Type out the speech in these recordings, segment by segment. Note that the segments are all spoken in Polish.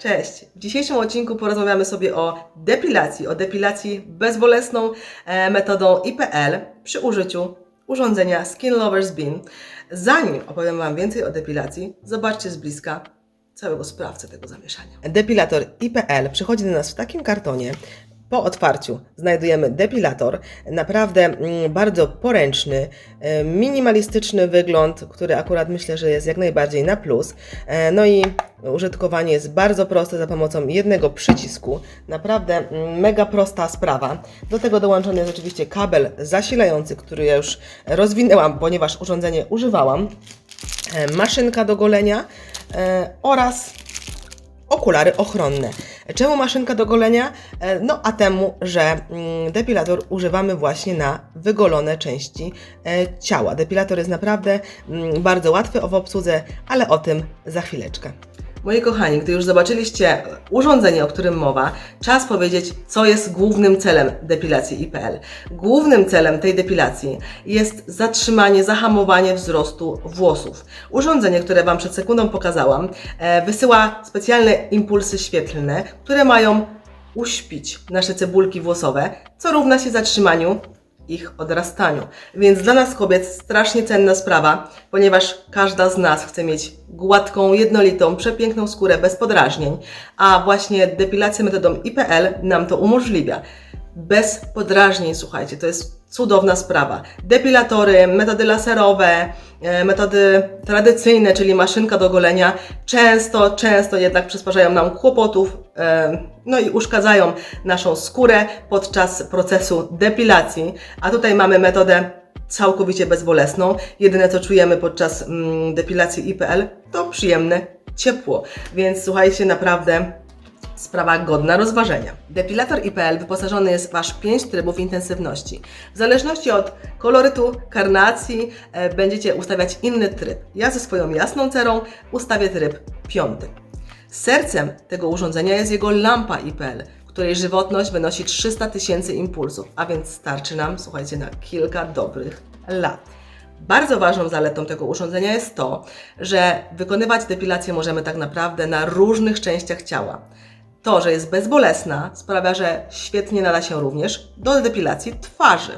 Cześć! W dzisiejszym odcinku porozmawiamy sobie o depilacji, o depilacji bezbolesną e, metodą IPL przy użyciu urządzenia Skin Lovers Beam. Zanim opowiem Wam więcej o depilacji, zobaczcie z bliska całego sprawcę tego zamieszania. Depilator IPL przychodzi do nas w takim kartonie. Po otwarciu znajdujemy depilator, naprawdę mm, bardzo poręczny, e, minimalistyczny wygląd, który akurat myślę, że jest jak najbardziej na plus. E, No i użytkowanie jest bardzo proste za pomocą jednego przycisku. Naprawdę mm, mega prosta sprawa. Do tego dołączony jest oczywiście kabel zasilający, który ja już rozwinęłam, ponieważ urządzenie używałam. E, Maszynka do golenia oraz okulary ochronne. Czemu maszynka do golenia? E, No a temu, że mm, depilator używamy właśnie na wygolone części e, ciała. Depilator jest naprawdę mm, bardzo łatwy w obsłudze, ale o tym za chwileczkę. Moi kochani, gdy już zobaczyliście urządzenie, o którym mowa, czas powiedzieć, co jest głównym celem depilacji IPL. Głównym celem tej depilacji jest zatrzymanie, zahamowanie wzrostu włosów. Urządzenie, które Wam przed sekundą pokazałam, e, wysyła specjalne impulsy świetlne, które mają uśpić nasze cebulki włosowe, co równa się zatrzymaniu ich odrastaniu. Więc dla nas kobiet strasznie cenna sprawa, ponieważ każda z nas chce mieć gładką, jednolitą, przepiękną skórę bez podrażnień, a właśnie depilacja metodą IPL nam to umożliwia. Bez podrażnień, słuchajcie, to jest cudowna sprawa. Depilatory, metody laserowe, e, metody tradycyjne, czyli maszynka do golenia, często, często jednak przysparzają nam kłopotów, e, no i uszkadzają naszą skórę podczas procesu depilacji. A tutaj mamy metodę całkowicie bezbolesną. Jedyne co czujemy podczas mm, depilacji IPL to przyjemne ciepło. Więc słuchajcie, naprawdę Sprawa godna rozważenia. Depilator IPL wyposażony jest w aż 5 trybów intensywności. W zależności od kolorytu, karnacji e, będziecie ustawiać inny tryb. Ja ze swoją jasną cerą ustawię tryb piąty. Sercem tego urządzenia jest jego lampa IPL, której żywotność wynosi 300 tysięcy impulsów, a więc starczy nam, słuchajcie, na kilka dobrych lat. Bardzo ważną zaletą tego urządzenia jest to, że wykonywać depilację możemy tak naprawdę na różnych częściach ciała. To, że jest bezbolesna, sprawia, że świetnie nada się również do depilacji twarzy.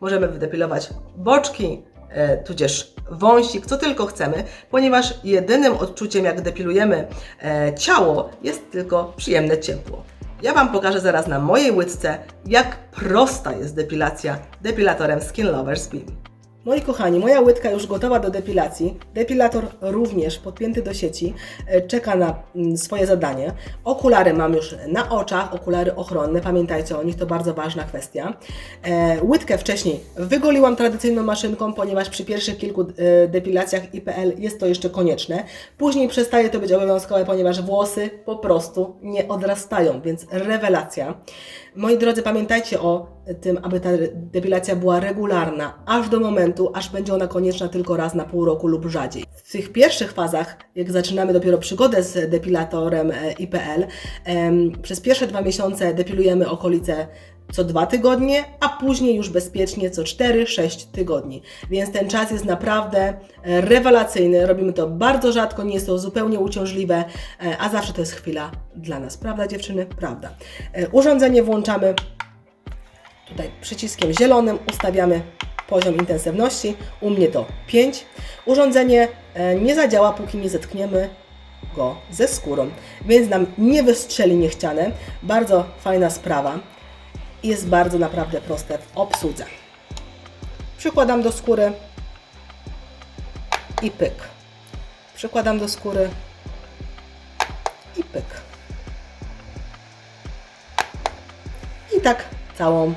Możemy wydepilować boczki, e, tudzież wąsik, co tylko chcemy, ponieważ jedynym odczuciem, jak depilujemy e, ciało, jest tylko przyjemne ciepło. Ja Wam pokażę zaraz na mojej łydce, jak prosta jest depilacja depilatorem Skin Lovers Beam. Moi kochani, moja łydka już gotowa do depilacji. Depilator również podpięty do sieci, e, czeka na mm, swoje zadanie. Okulary mam już na oczach, okulary ochronne, pamiętajcie o nich, to bardzo ważna kwestia. E, Łydkę wcześniej wygoliłam tradycyjną maszynką, ponieważ przy pierwszych kilku e, depilacjach IPL jest to jeszcze konieczne. Później przestaje to być obowiązkowe, ponieważ włosy po prostu nie odrastają, więc rewelacja. Moi drodzy, pamiętajcie o tym, aby ta depilacja była regularna, aż do momentu, aż będzie ona konieczna tylko raz na pół roku lub rzadziej. W tych pierwszych fazach, jak zaczynamy dopiero przygodę z depilatorem e, IPL, przez pierwsze dwa miesiące depilujemy okolice co dwa tygodnie, a później już bezpiecznie co 4-6 tygodni. Więc ten czas jest naprawdę e, rewelacyjny. Robimy to bardzo rzadko, nie jest to zupełnie uciążliwe, e, a zawsze to jest chwila dla nas. Prawda, dziewczyny? Prawda. Urządzenie włączamy tutaj przyciskiem zielonym, ustawiamy poziom intensywności. U mnie to 5. Urządzenie e, nie zadziała, póki nie zetkniemy go ze skórą, więc nam nie wystrzeli niechciane. Bardzo fajna sprawa jest bardzo naprawdę proste w obsłudze. Przykładam do skóry i pyk. Przykładam do skóry i pyk. I tak całą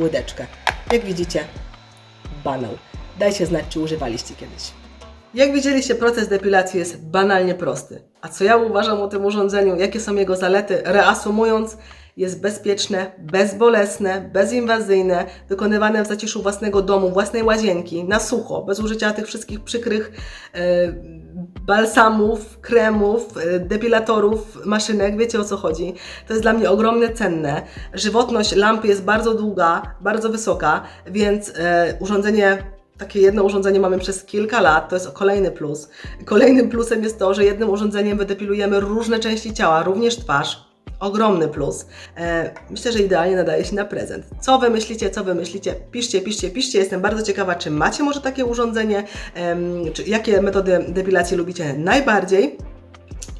łydeczkę. Jak widzicie, banał. Dajcie znać, czy używaliście kiedyś. Jak widzieliście, proces depilacji jest banalnie prosty. A co ja uważam o tym urządzeniu, jakie są jego zalety, reasumując, jest bezpieczne, bezbolesne, bezinwazyjne, wykonywane w zaciszu własnego domu, własnej łazienki, na sucho, bez użycia tych wszystkich przykrych e, balsamów, kremów, e, depilatorów, maszynek, wiecie o co chodzi. To jest dla mnie ogromnie cenne. Żywotność lampy jest bardzo długa, bardzo wysoka, więc e, urządzenie takie jedno urządzenie mamy przez kilka lat, to jest kolejny plus. Kolejnym plusem jest to, że jednym urządzeniem wydepilujemy różne części ciała, również twarz. Ogromny plus. E, myślę, że idealnie nadaje się na prezent. Co wy myślicie, co wy myślicie? Piszcie, piszcie, piszcie. Jestem bardzo ciekawa, czy macie może takie urządzenie, czy jakie metody depilacji lubicie najbardziej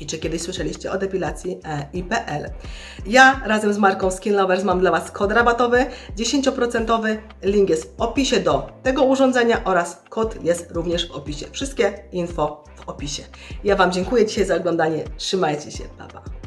i czy kiedyś słyszeliście o depilacji e, IPL. Ja razem z marką Skin Lovers mam dla Was kod rabatowy 10%. Link jest w opisie do tego urządzenia oraz kod jest również w opisie. Wszystkie info w opisie. Ja Wam dziękuję dzisiaj za oglądanie. Trzymajcie się. Pa, pa.